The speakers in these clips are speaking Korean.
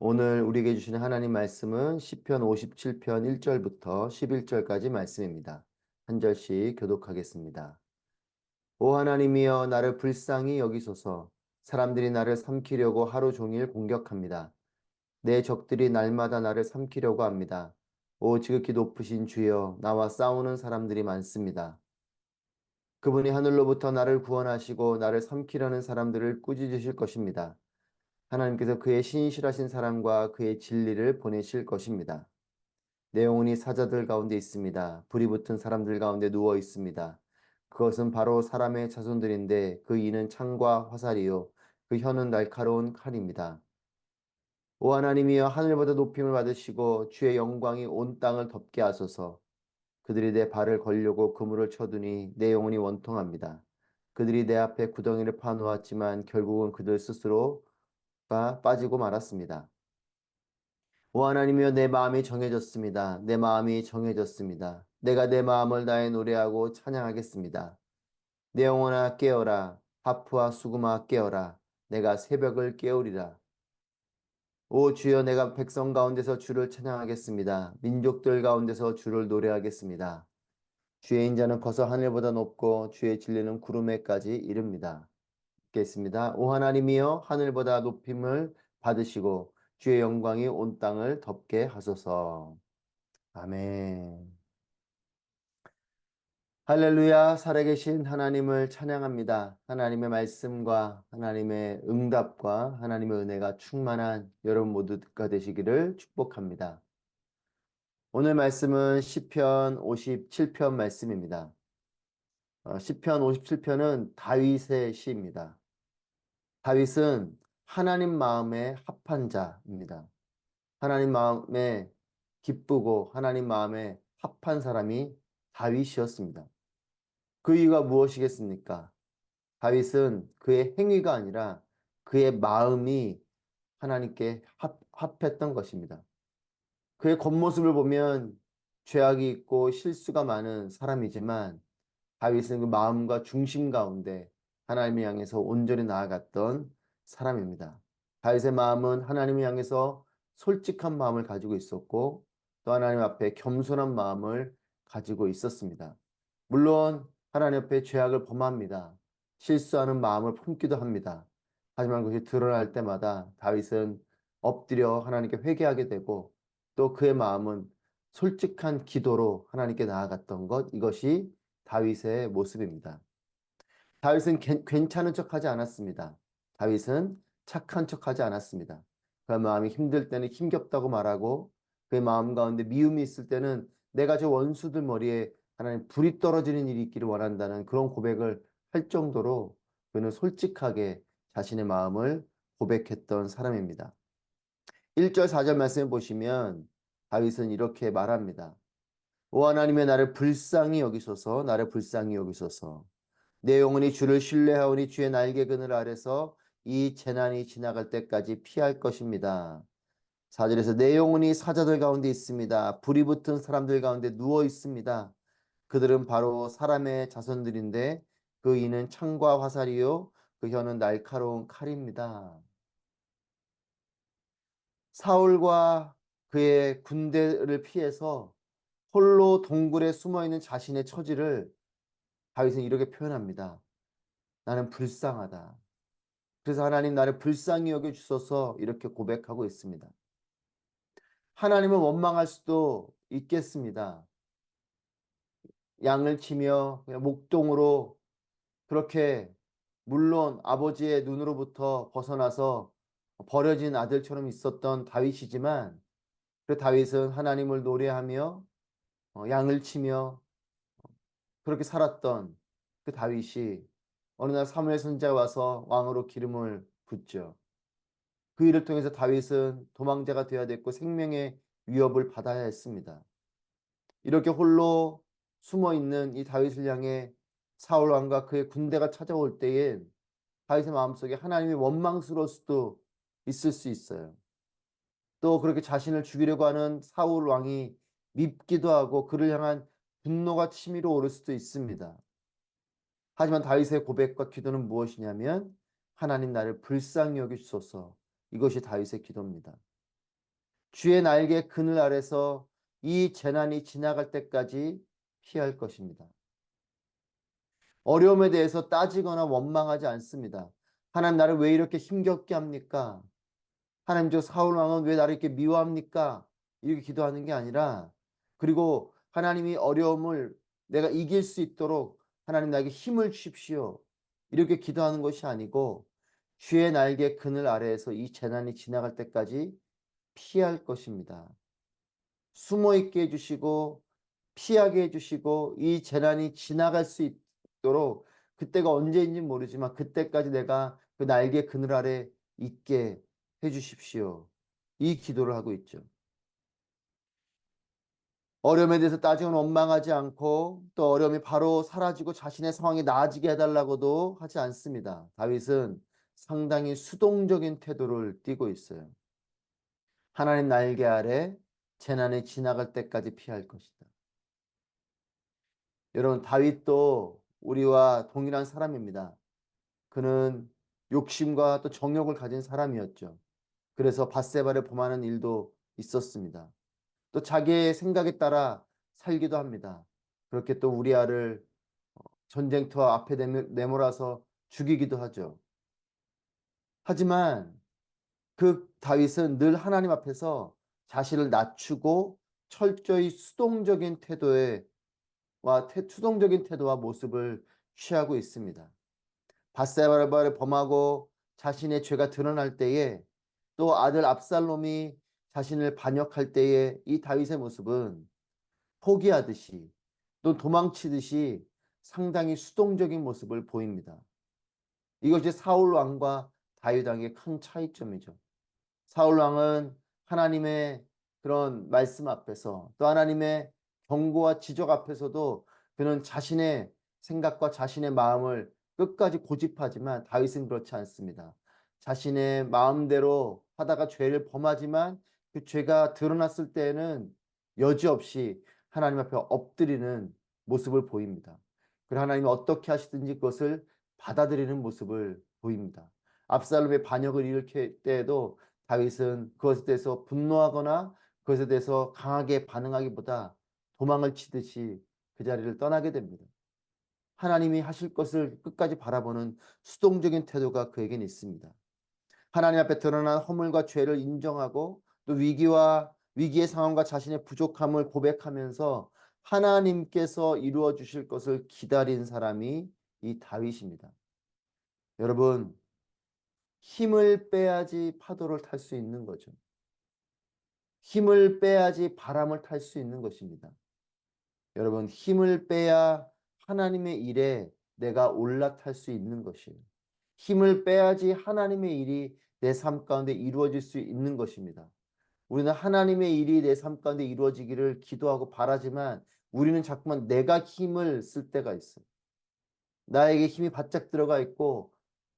오늘 우리에게 주시는 하나님 말씀은 시편 57편 1절부터 11절까지 말씀입니다. 한 절씩 교독하겠습니다. 오 하나님이여 나를 불쌍히 여기소서 사람들이 나를 삼키려고 하루 종일 공격합니다. 내 적들이 날마다 나를 삼키려고 합니다. 오 지극히 높으신 주여 나와 싸우는 사람들이 많습니다. 그분이 하늘로부터 나를 구원하시고 나를 삼키려는 사람들을 꾸짖으실 것입니다. 하나님께서 그의 신실하신 사랑과 그의 진리를 보내실 것입니다. 내 영혼이 사자들 가운데 있습니다. 불이 붙은 사람들 가운데 누워 있습니다. 그것은 바로 사람의 자손들인데 그 이는 창과 화살이요 그 혀는 날카로운 칼입니다. 오 하나님이여 하늘보다 높임을 받으시고 주의 영광이 온 땅을 덮게 하소서. 그들이 내 발을 걸려고 그물을 쳐두니 내 영혼이 원통합니다. 그들이 내 앞에 구덩이를 파놓았지만 결국은 그들 스스로 가 빠지고 말았습니다. 오 하나님이여 내 마음이 정해졌습니다. 내 마음이 정해졌습니다. 내가 내 마음을 다해 노래하고 찬양하겠습니다. 내 영혼아 깨어라. 하프와 수금아 깨어라. 내가 새벽을 깨우리라. 오 주여 내가 백성 가운데서 주를 찬양하겠습니다. 민족들 가운데서 주를 노래하겠습니다. 주의 인자는 커서 하늘보다 높고 주의 진리는 구름에까지 이릅니다. 읽겠습니다. 오 하나님이여 하늘보다 높임을 받으시고 주의 영광이 온 땅을 덮게 하소서. 아멘. 할렐루야, 살아계신 하나님을 찬양합니다. 하나님의 말씀과 하나님의 응답과 하나님의 은혜가 충만한 여러분 모두가 되시기를 축복합니다. 오늘 말씀은 시편 57편 말씀입니다. 어, 시편 57편은 다윗의 시입니다. 다윗은 하나님 마음에 합한 자입니다. 하나님 마음에 기쁘고 하나님 마음에 합한 사람이 다윗이었습니다. 그 이유가 무엇이겠습니까? 다윗은 그의 행위가 아니라 그의 마음이 하나님께 합, 합했던 것입니다. 그의 겉모습을 보면 죄악이 있고 실수가 많은 사람이지만 다윗은 그 마음과 중심 가운데 하나님을 향해서 온전히 나아갔던 사람입니다. 다윗의 마음은 하나님을 향해서 솔직한 마음을 가지고 있었고 또 하나님 앞에 겸손한 마음을 가지고 있었습니다. 물론 하나님 앞에 죄악을 범합니다. 실수하는 마음을 품기도 합니다. 하지만 그것이 드러날 때마다 다윗은 엎드려 하나님께 회개하게 되고 또 그의 마음은 솔직한 기도로 하나님께 나아갔던 것 이것이 다윗의 모습입니다. 다윗은 괜찮은 척하지 않았습니다. 다윗은 착한 척하지 않았습니다. 그의 마음이 힘들 때는 힘겹다고 말하고 그의 마음 가운데 미움이 있을 때는 내가 저 원수들 머리에 하나님 불이 떨어지는 일이 있기를 원한다는 그런 고백을 할 정도로 그는 솔직하게 자신의 마음을 고백했던 사람입니다. 1절 4절 말씀을 보시면 다윗은 이렇게 말합니다. 오 하나님의 나를 불쌍히 여기소서 나를 불쌍히 여기소서 내 영혼이 주를 신뢰하오니 주의 날개 그늘 아래서 이 재난이 지나갈 때까지 피할 것입니다. 4절에서 내 영혼이 사자들 가운데 있습니다. 불이 붙은 사람들 가운데 누워 있습니다. 그들은 바로 사람의 자손들인데 그 이는 창과 화살이요 그 혀는 날카로운 칼입니다. 사울과 그의 군대를 피해서 홀로 동굴에 숨어 있는 자신의 처지를 다윗은 이렇게 표현합니다. 나는 불쌍하다. 그래서 하나님 나를 불쌍히 여겨 주셔서 이렇게 고백하고 있습니다. 하나님은 원망할 수도 있겠습니다. 양을 치며 목동으로 그렇게 물론 아버지의 눈으로부터 벗어나서 버려진 아들처럼 있었던 다윗이지만 그 다윗은 하나님을 노래하며 어, 양을 치며 그렇게 살았던 그 다윗이 어느 날 사무엘 선지자가 와서 왕으로 기름을 붓죠. 그 일을 통해서 다윗은 도망자가 되어야 됐고 생명의 위협을 받아야 했습니다. 이렇게 홀로 숨어 있는 이 다윗을 향해 사울 왕과 그의 군대가 찾아올 때엔 다윗의 마음속에 하나님이 원망스러울 수도 있을 수 있어요. 또 그렇게 자신을 죽이려고 하는 사울 왕이 밉기도 하고 그를 향한 분노가 치밀어 오를 수도 있습니다. 하지만 다윗의 고백과 기도는 무엇이냐면 하나님 나를 불쌍히 여기소서 이것이 다윗의 기도입니다. 주의 날개 그늘 아래서 이 재난이 지나갈 때까지 피할 것입니다. 어려움에 대해서 따지거나 원망하지 않습니다. 하나님 나를 왜 이렇게 힘겹게 합니까? 하나님 저 사울 왕은 왜 나를 이렇게 미워합니까? 이렇게 기도하는 게 아니라 그리고 하나님이 어려움을 내가 이길 수 있도록 하나님 나에게 힘을 주십시오. 이렇게 기도하는 것이 아니고 주의 날개 그늘 아래에서 이 재난이 지나갈 때까지 피할 것입니다. 숨어 있게 해주시고 피하게 해주시고 이 재난이 지나갈 수 있도록 그때가 언제인지 모르지만 그때까지 내가 그 날개 그늘 아래 있게 해주십시오. 이 기도를 하고 있죠. 어려움에 대해서 따지고 원망하지 않고 또 어려움이 바로 사라지고 자신의 상황이 나아지게 해달라고도 하지 않습니다. 다윗은 상당히 수동적인 태도를 띠고 있어요. 하나님 날개 아래 재난이 지나갈 때까지 피할 것이다. 여러분 다윗도 우리와 동일한 사람입니다. 그는 욕심과 또 정욕을 가진 사람이었죠. 그래서 바세바를 범하는 일도 있었습니다. 또 자기의 생각에 따라 살기도 합니다. 그렇게 또 우리아를 어, 전쟁터 앞에 내몰아서 죽이기도 하죠. 하지만 그 다윗은 늘 하나님 앞에서 자신을 낮추고 철저히 수동적인 태도에 와 수동적인 태도와 모습을 취하고 있습니다. 바세바를 범하고 자신의 죄가 드러날 때에 또 아들 압살롬이 자신을 반역할 때에 이 다윗의 모습은 포기하듯이 또 도망치듯이 상당히 수동적인 모습을 보입니다. 이것이 사울 왕과 다윗 왕의 큰 차이점이죠. 사울 왕은 하나님의 그런 말씀 앞에서 또 하나님의 경고와 지적 앞에서도 그는 자신의 생각과 자신의 마음을 끝까지 고집하지만 다윗은 그렇지 않습니다. 자신의 마음대로 하다가 죄를 범하지만 그 죄가 드러났을 때에는 여지없이 하나님 앞에 엎드리는 모습을 보입니다. 그리고 하나님이 어떻게 하시든지 그것을 받아들이는 모습을 보입니다. 압살롬의 반역을 일으킬 때에도 다윗은 그것에 대해서 분노하거나 그것에 대해서 강하게 반응하기보다 도망을 치듯이 그 자리를 떠나게 됩니다. 하나님이 하실 것을 끝까지 바라보는 수동적인 태도가 그에겐 있습니다. 하나님 앞에 드러난 허물과 죄를 인정하고 또 위기와 위기의 상황과 자신의 부족함을 고백하면서 하나님께서 이루어 주실 것을 기다린 사람이 이 다윗입니다. 여러분 힘을 빼야지 파도를 탈 수 있는 거죠. 힘을 빼야지 바람을 탈 수 있는 것입니다. 여러분 힘을 빼야 하나님의 일에 내가 올라탈 수 있는 것이에요. 힘을 빼야지 하나님의 일이 내 삶 가운데 이루어질 수 있는 것입니다. 우리는 하나님의 일이 내 삶 가운데 이루어지기를 기도하고 바라지만 우리는 자꾸만 내가 힘을 쓸 때가 있어요. 나에게 힘이 바짝 들어가 있고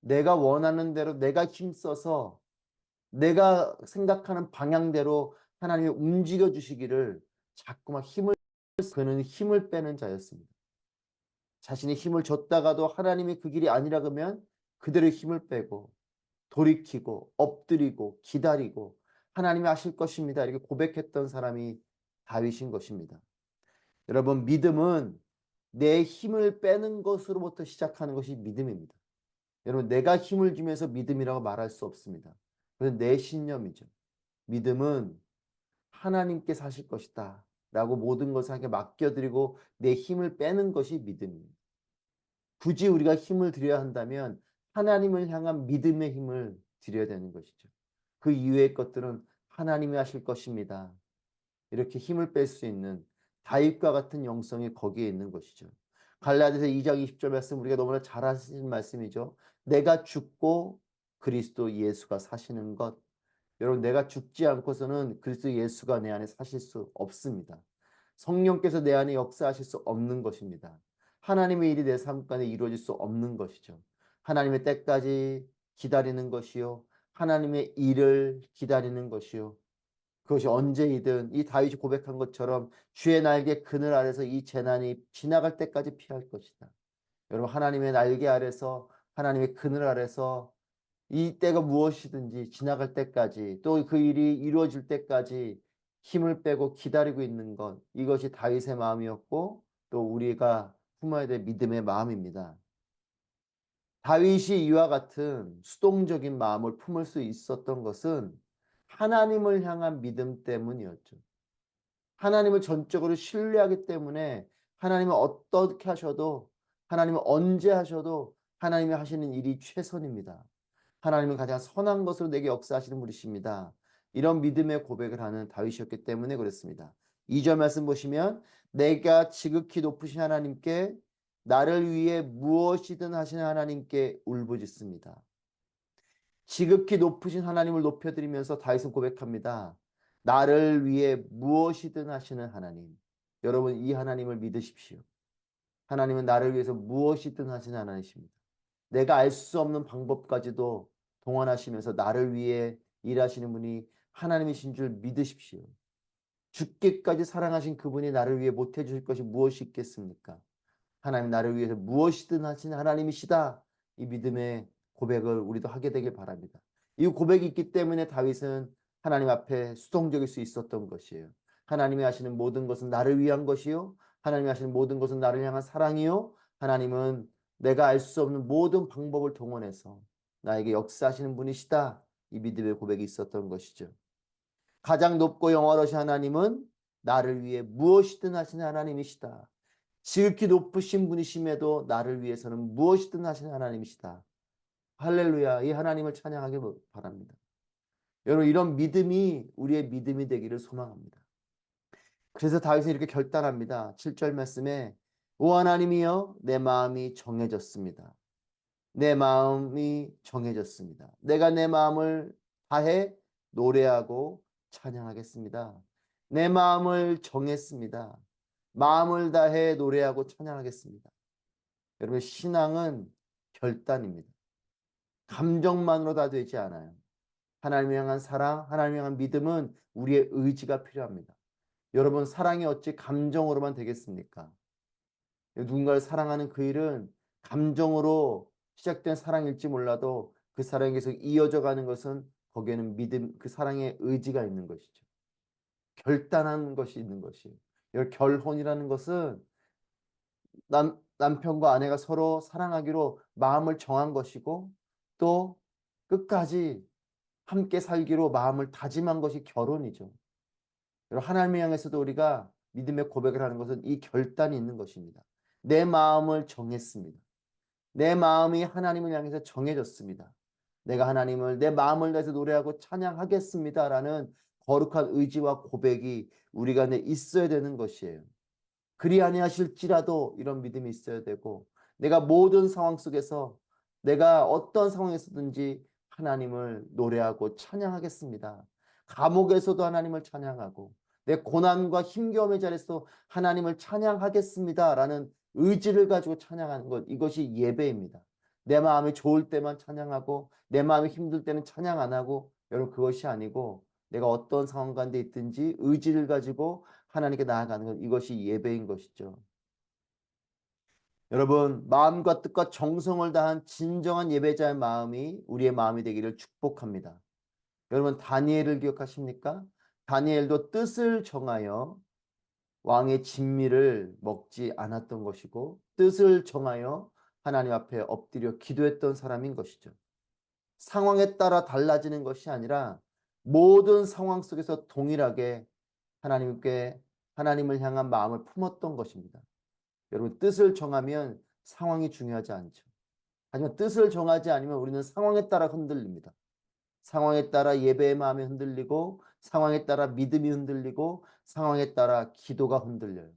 내가 원하는 대로 내가 힘써서 내가 생각하는 방향대로 하나님이 움직여 주시기를 자꾸만 힘을 그는 힘을 빼는 자였습니다. 자신이 힘을 줬다가도 하나님이 그 길이 아니라 그러면 그대로 힘을 빼고 돌이키고 엎드리고 기다리고 하나님이 하실 것입니다. 이렇게 고백했던 사람이 다윗인 것입니다. 여러분 믿음은 내 힘을 빼는 것으로부터 시작하는 것이 믿음입니다. 여러분 내가 힘을 주면서 믿음이라고 말할 수 없습니다. 그건 내 신념이죠. 믿음은 하나님께서 하실 것이다. 라고 모든 것을 하게 맡겨드리고 내 힘을 빼는 것이 믿음입니다. 굳이 우리가 힘을 드려야 한다면 하나님을 향한 믿음의 힘을 드려야 되는 것이죠. 그 이외의 것들은 하나님이 하실 것입니다. 이렇게 힘을 뺄 수 있는 다윗과 같은 영성이 거기에 있는 것이죠. 갈라디아서 2장 20절 말씀 우리가 너무나 잘 하시는 말씀이죠. 내가 죽고 그리스도 예수가 사시는 것. 여러분 내가 죽지 않고서는 그리스도 예수가 내 안에 사실 수 없습니다. 성령께서 내 안에 역사하실 수 없는 것입니다. 하나님의 일이 내 삶 가운데 이루어질 수 없는 것이죠. 하나님의 때까지 기다리는 것이요. 하나님의 일을 기다리는 것이요. 그것이 언제이든 이 다윗이 고백한 것처럼 주의 날개 그늘 아래서 이 재난이 지나갈 때까지 피할 것이다. 여러분 하나님의 날개 아래서 하나님의 그늘 아래서 이 때가 무엇이든지 지나갈 때까지 또 그 일이 이루어질 때까지 힘을 빼고 기다리고 있는 것 이것이 다윗의 마음이었고 또 우리가 품어야 될 믿음의 마음입니다. 다윗이 이와 같은 수동적인 마음을 품을 수 있었던 것은 하나님을 향한 믿음 때문이었죠. 하나님을 전적으로 신뢰하기 때문에 하나님은 어떻게 하셔도 하나님은 언제 하셔도 하나님이 하시는 일이 최선입니다. 하나님은 가장 선한 것으로 내게 역사하시는 분이십니다. 이런 믿음의 고백을 하는 다윗이었기 때문에 그렇습니다. 2절 말씀 보시면 내가 지극히 높으신 하나님께 나를 위해 무엇이든 하시는 하나님께 울부짖습니다. 지극히 높으신 하나님을 높여드리면서 다윗은 고백합니다. 나를 위해 무엇이든 하시는 하나님. 여러분 이 하나님을 믿으십시오. 하나님은 나를 위해서 무엇이든 하시는 하나님이십니다. 내가 알 수 없는 방법까지도 동원하시면서 나를 위해 일하시는 분이 하나님이신 줄 믿으십시오. 죽기까지 사랑하신 그분이 나를 위해 못해 주실 것이 무엇이 있겠습니까? 하나님 나를 위해서 무엇이든 하시는 하나님이시다. 이 믿음의 고백을 우리도 하게 되길 바랍니다. 이 고백이 있기 때문에 다윗은 하나님 앞에 수동적일 수 있었던 것이에요. 하나님이 하시는 모든 것은 나를 위한 것이요. 하나님이 하시는 모든 것은 나를 향한 사랑이요. 하나님은 내가 알 수 없는 모든 방법을 동원해서 나에게 역사하시는 분이시다. 이 믿음의 고백이 있었던 것이죠. 가장 높고 영화로신 하나님은 나를 위해 무엇이든 하시는 하나님이시다. 지극히 높으신 분이심에도 나를 위해서는 무엇이든 하시는 하나님이시다. 할렐루야. 이 하나님을 찬양하기 바랍니다. 여러분 이런 믿음이 우리의 믿음이 되기를 소망합니다. 그래서 다윗은 이렇게 결단합니다. 7절 말씀에 오 하나님이여 내 마음이 정해졌습니다. 내 마음이 정해졌습니다. 내가 내 마음을 다해 노래하고 찬양하겠습니다. 내 마음을 정했습니다. 마음을 다해 노래하고 찬양하겠습니다. 여러분 신앙은 결단입니다. 감정만으로 다 되지 않아요. 하나님을 향한 사랑, 하나님을 향한 믿음은 우리의 의지가 필요합니다. 여러분 사랑이 어찌 감정으로만 되겠습니까? 누군가를 사랑하는 그 일은 감정으로 시작된 사랑일지 몰라도 그 사랑이 계속 이어져 가는 것은 거기에는 믿음, 그 사랑의 의지가 있는 것이죠. 결단한 것이 있는 것이에요. 결혼이라는 것은 남, 남편과 아내가 서로 사랑하기로 마음을 정한 것이고 또 끝까지 함께 살기로 마음을 다짐한 것이 결혼이죠. 하나님을 향해서도 우리가 믿음의 고백을 하는 것은 이 결단이 있는 것입니다. 내 마음을 정했습니다. 내 마음이 하나님을 향해서 정해졌습니다. 내가 하나님을 내 마음을 다해서 노래하고 찬양하겠습니다라는 거룩한 의지와 고백이 우리가 내 있어야 되는 것이에요. 그리 아니하실지라도 이런 믿음이 있어야 되고 내가 모든 상황 속에서 내가 어떤 상황에서든지 하나님을 노래하고 찬양하겠습니다. 감옥에서도 하나님을 찬양하고 내 고난과 힘겨움의 자리에서 하나님을 찬양하겠습니다라는 의지를 가지고 찬양하는 것 이것이 예배입니다. 내 마음이 좋을 때만 찬양하고 내 마음이 힘들 때는 찬양 안 하고 여러분 그것이 아니고 내가 어떤 상황 가운데 있든지 의지를 가지고 하나님께 나아가는 것 이것이 예배인 것이죠. 여러분 마음과 뜻과 정성을 다한 진정한 예배자의 마음이 우리의 마음이 되기를 축복합니다. 여러분 다니엘을 기억하십니까? 다니엘도 뜻을 정하여 왕의 진미를 먹지 않았던 것이고 뜻을 정하여 하나님 앞에 엎드려 기도했던 사람인 것이죠. 상황에 따라 달라지는 것이 아니라 모든 상황 속에서 동일하게 하나님께 하나님을 향한 마음을 품었던 것입니다. 여러분 뜻을 정하면 상황이 중요하지 않죠. 하지만 뜻을 정하지 않으면 우리는 상황에 따라 흔들립니다. 상황에 따라 예배의 마음이 흔들리고 상황에 따라 믿음이 흔들리고 상황에 따라 기도가 흔들려요.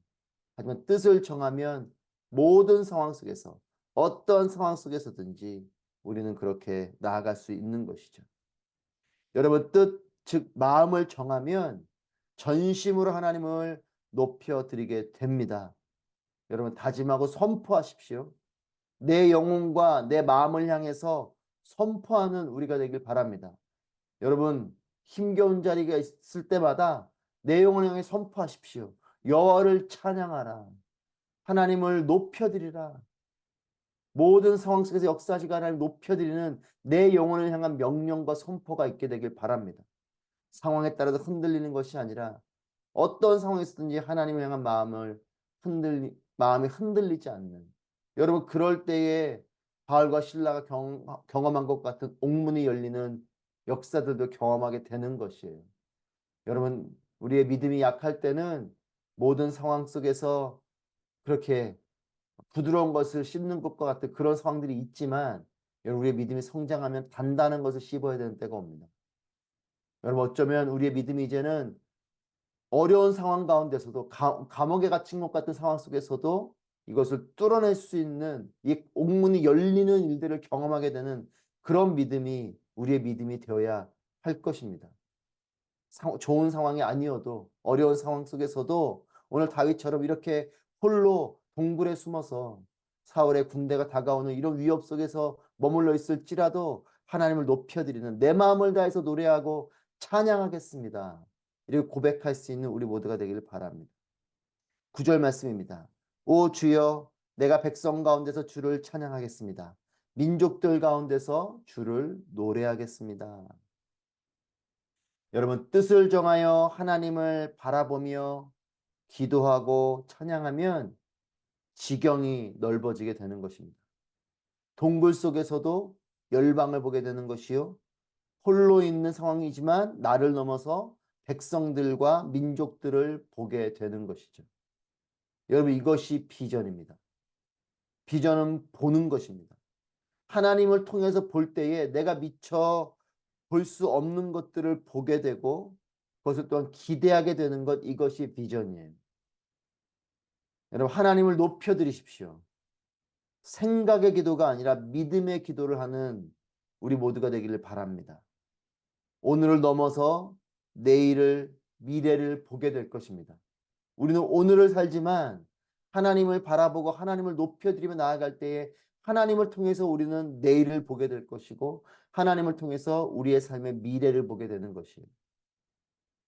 하지만 뜻을 정하면 모든 상황 속에서 어떤 상황 속에서든지 우리는 그렇게 나아갈 수 있는 것이죠. 여러분 뜻, 즉 마음을 정하면 전심으로 하나님을 높여 드리게 됩니다. 여러분 다짐하고 선포하십시오. 내 영혼과 내 마음을 향해서 선포하는 우리가 되길 바랍니다. 여러분 힘겨운 자리가 있을 때마다 내 영혼을 향해 선포하십시오. 여호와를 찬양하라. 하나님을 높여드리라. 모든 상황 속에서 역사하시고 하나님 높여드리는 내 영혼을 향한 명령과 선포가 있게 되길 바랍니다. 상황에 따라서 흔들리는 것이 아니라 어떤 상황에서든지 하나님을 향한 마음을 흔들리 마음이 흔들리지 않는 여러분 그럴 때에 바울과 신라가 경, 경험한 것 같은 옥문이 열리는 역사들도 경험하게 되는 것이에요. 여러분 우리의 믿음이 약할 때는 모든 상황 속에서 그렇게 부드러운 것을 씹는 것과 같은 그런 상황들이 있지만 여러분 우리의 믿음이 성장하면 단단한 것을 씹어야 되는 때가 옵니다. 여러분 어쩌면 우리의 믿음이 이제는 어려운 상황 가운데서도 가, 감옥에 갇힌 것 같은 상황 속에서도 이것을 뚫어낼 수 있는 이 옥문이 열리는 일들을 경험하게 되는 그런 믿음이 우리의 믿음이 되어야 할 것입니다. 상, 좋은 상황이 아니어도 어려운 상황 속에서도 오늘 다윗처럼 이렇게 홀로 동굴에 숨어서 사울의 군대가 다가오는 이런 위협 속에서 머물러 있을지라도 하나님을 높여드리는 내 마음을 다해서 노래하고 찬양하겠습니다. 이렇게 고백할 수 있는 우리 모두가 되기를 바랍니다. 구절 말씀입니다. 오 주여 내가 백성 가운데서 주를 찬양하겠습니다. 민족들 가운데서 주를 노래하겠습니다. 여러분 뜻을 정하여 하나님을 바라보며 기도하고 찬양하면 지경이 넓어지게 되는 것입니다. 동굴 속에서도 열방을 보게 되는 것이요. 홀로 있는 상황이지만 나를 넘어서 백성들과 민족들을 보게 되는 것이죠. 여러분 이것이 비전입니다. 비전은 보는 것입니다. 하나님을 통해서 볼 때에 내가 미처 볼 수 없는 것들을 보게 되고 그것을 또한 기대하게 되는 것 이것이 비전이에요. 여러분 하나님을 높여드리십시오. 생각의 기도가 아니라 믿음의 기도를 하는 우리 모두가 되기를 바랍니다. 오늘을 넘어서 내일을 미래를 보게 될 것입니다. 우리는 오늘을 살지만 하나님을 바라보고 하나님을 높여드리며 나아갈 때에 하나님을 통해서 우리는 내일을 보게 될 것이고 하나님을 통해서 우리의 삶의 미래를 보게 되는 것이에요.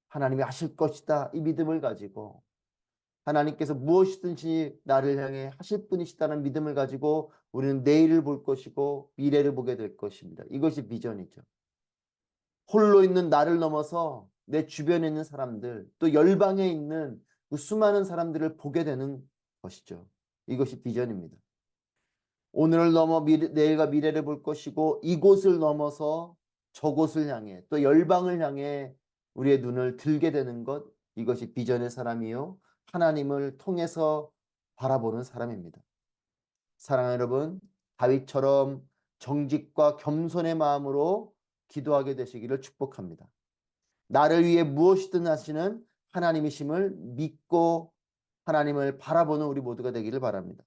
하나님이 하실 것이다 이 믿음을 가지고 하나님께서 무엇이든지 나를 향해 하실 분이시다는 믿음을 가지고 우리는 내일을 볼 것이고 미래를 보게 될 것입니다. 이것이 비전이죠. 홀로 있는 나를 넘어서 내 주변에 있는 사람들 또 열방에 있는 그 수많은 사람들을 보게 되는 것이죠. 이것이 비전입니다. 오늘을 넘어 미래, 내일과 미래를 볼 것이고 이곳을 넘어서 저곳을 향해 또 열방을 향해 우리의 눈을 들게 되는 것 이것이 비전의 사람이요 하나님을 통해서 바라보는 사람입니다. 사랑하는 여러분, 다윗처럼 정직과 겸손의 마음으로 기도하게 되시기를 축복합니다. 나를 위해 무엇이든 하시는 하나님이심을 믿고 하나님을 바라보는 우리 모두가 되기를 바랍니다.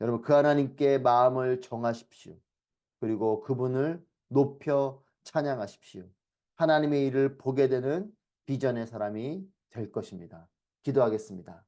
여러분, 그 하나님께 마음을 정하십시오. 그리고 그분을 높여 찬양하십시오. 하나님의 일을 보게 되는 비전의 사람이 될 것입니다. 기도하겠습니다.